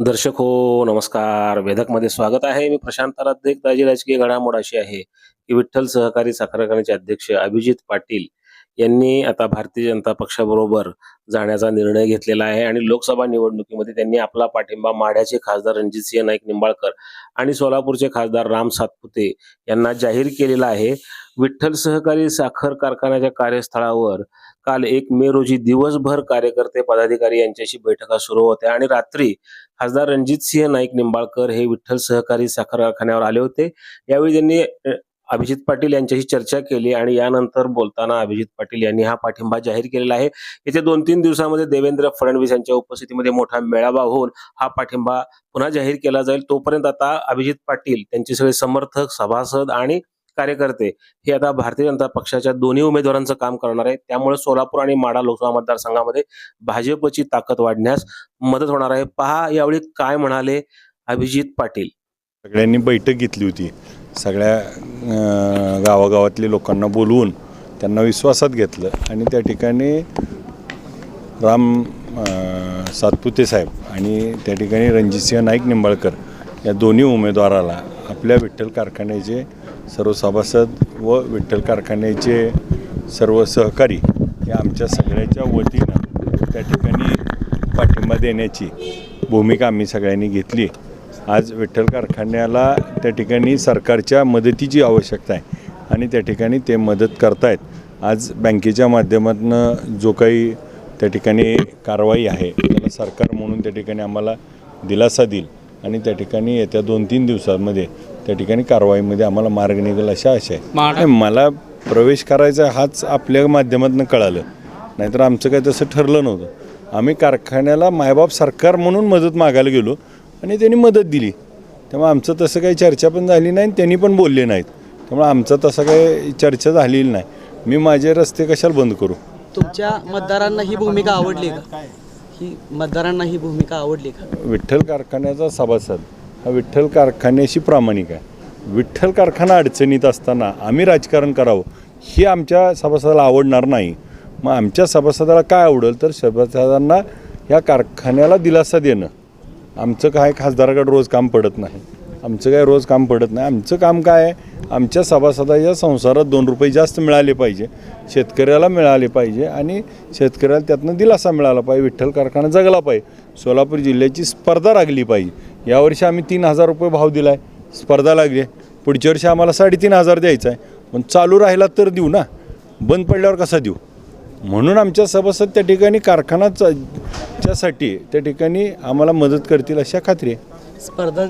दर्शक हो नमस्कार. वेधकमध्ये स्वागत आहे. मी प्रशांत आराध्य. ताजी राजकीय घडामोड अशी आहे की विठ्ठल सहकारी साखर कारखान्याचे अध्यक्ष अभिजित पाटील यांनी आता भारतीय जनता पक्षाबरोबर जाण्याचा निर्णय घेतलेला आहे आणि लोकसभा निवडणुकीमध्ये त्यांनी आपला पाठिंबा माढ्याचे खासदार रणजितसिंह नाईक निंबाळकर आणि सोलापूरचे खासदार राम सातपुते यांना जाहीर केलेला आहे. विठ्ठल सहकारी साखर कारखान्याच्या कार्यस्थळावर काल एक मे रोजी दिवसभर कार्यकर्ते पदाधिकारी यांच्याशी बैठका सुरू होत्या आणि रात्री खासदार रणजितसिंह नाईक निंबाळकर हे विठ्ठल सहकारी साखर कारखान्यावर आले होते. यावेळी त्यांनी अभिजित पाटील यांच्याशी चर्चा केली आणि यानंतर बोलताना अभिजित पाटील यांनी हा पाठिंबा जाहीर केलेला आहे. येत्या दोन तीन दिवसामध्ये देवेंद्र फडणवीस यांच्या उपस्थितीमध्ये मोठा मेळावा होऊन हा पाठिंबा पुन्हा जाहीर केला जाईल. तोपर्यंत आता अभिजित पाटील त्यांचे सगळे समर्थक सभासद आणि कार्यकर्ते हे आता भारतीय जनता पक्षाच्या दोन्ही उमेदवारांचं काम करणार आहे त्यामुळे सोलापूर आणि माडा लोकसभा मतदारसंघामध्ये भाजपची ताकद वाढण्यास मदत होणार आहे. पहा यावेळी काय म्हणाले अभिजित पाटील. सगळ्यांनी बैठक घेतली होती. सगळ्या गावागावातली गावागावातले लोकांना बोलवून त्यांना विश्वासात घेतलं आणि त्या ठिकाणी राम सातपुते साहेब आणि त्या ठिकाणी रणजितसिंह नाईक निंबाळकर या दोन्ही उमेदवाराला आपल्या विठ्ठल कारखान्याचे सर्व सभासद व विठ्ठल कारखान्याचे सर्व सहकारी हे आमच्या सगळ्याच्या वतीनं त्या ठिकाणी पाठिंबा देण्याची भूमिका आम्ही सगळ्यांनी घेतली. आज विठ्ठल कारखान्याला त्या ठिकाणी सरकारच्या मदतीची आवश्यकता आहे आणि त्या ठिकाणी ते मदत करतायत. आज बँकेच्या माध्यमातून जो काही त्या ठिकाणी कारवाई आहे त्याला सरकार म्हणून त्या ठिकाणी आम्हाला दिलासा देईल आणि त्या ठिकाणी येत्या दोन तीन दिवसांमध्ये त्या ठिकाणी कारवाईमध्ये आम्हाला मार्ग निघेल अशा आशा आहे. मला प्रवेश करायचा हाच आपल्या माध्यमातून कळालं. नाहीतर आमचं काही तसं ठरलं नव्हतं. आम्ही कारखान्याला मायबाप सरकार म्हणून मदत मागायला गेलो. आणि त्यांनी मदत दिली. त्यामुळे आमचं तसं काही चर्चा पण झाली नाही आणि त्यांनी पण बोलले नाहीत. त्यामुळे आमचं तसं काही चर्चा झालेली नाही. मी माझे रस्ते कशाला बंद करू? तुमच्या मतदारांना ही भूमिका आवडली का? ही मतदारांना ही भूमिका आवडली का? विठ्ठल कारखान्याचा सभासद. हा विठ्ठल कारखान्याशी प्रामाणिक आहे. विठ्ठल कारखाना अडचणीत असताना आम्ही राजकारण करावं हे आमच्या सभासदाला आवडणार नाही. मग आमच्या सभासदाला काय आवडेल तर सभासदांना या कारखान्याला दिलासा देणं. आमचं काय खासदाराकडे रोज काम पडत नाही. आमचं काय रोज काम पडत नाही. आमचं काम काय आहे? आमच्या सभासदाच्या संसारात दोन रुपये जास्त मिळाले पाहिजे. शेतकऱ्याला मिळाले पाहिजे आणि शेतकऱ्याला त्यातनं दिलासा मिळाला पाहिजे. विठ्ठल कारखाना जगला पाहिजे. सोलापूर जिल्ह्याची स्पर्धा लागली पाहिजे. यावर्षी आम्ही तीन हजार रुपये भाव दिला आहे स्पर्धा लागली आहे. पुढच्या वर्षी आम्हाला साडेतीन हजार द्यायचा आहे. पण चालू राहिला तर देऊ ना. बंद पडल्यावर कसा देऊ? म्हणून आमच्या सभासद त्या ठिकाणी कारखाना च्यासाठी त्या ठिकाणी आम्हाला मदत करतील अशा खात्री आहे. स्पर्धा